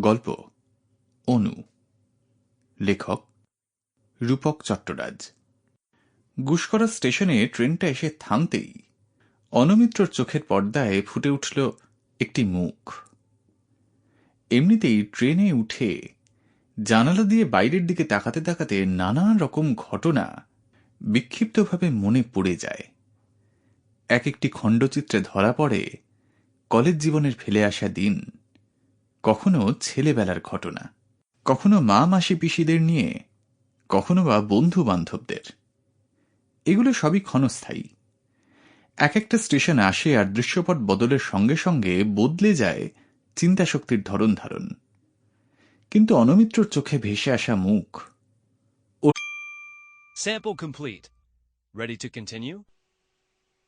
গল্প, অনু, লেখক, রূপক চট্টরাজ। গুসকরা স্টেশনে ট্রেনটা এসে থামতেই অনমিত্রর চোখের পর্দায় ফুটে উঠল একটি মুখ। এমনিতেই ট্রেনে উঠে জানালা দিয়ে বাইরের দিকে তাকাতে তাকাতে নানা রকম ঘটনা বিক্ষিপ্তভাবে মনে পড়ে যায়। এক একটি খণ্ডচিত্রে ধরা পড়ে কলেজ জীবনের ফেলে আসা দিন। কখনো ছেলেবেলার ঘটনা, কখনো মা মাসি পিসিদের নিয়ে, কখনো বা বন্ধু বান্ধবদের এগুলো সবই ক্ষণস্থায়ী এক একটা স্টেশন আসে আর দৃশ্যপট বদলের সঙ্গে সঙ্গে বদলে যায় চিন্তাশক্তির ধরন ধারণ কিন্তু অনমিত্রর চোখে ভেসে আসা মুখ Sample complete. Ready to continue?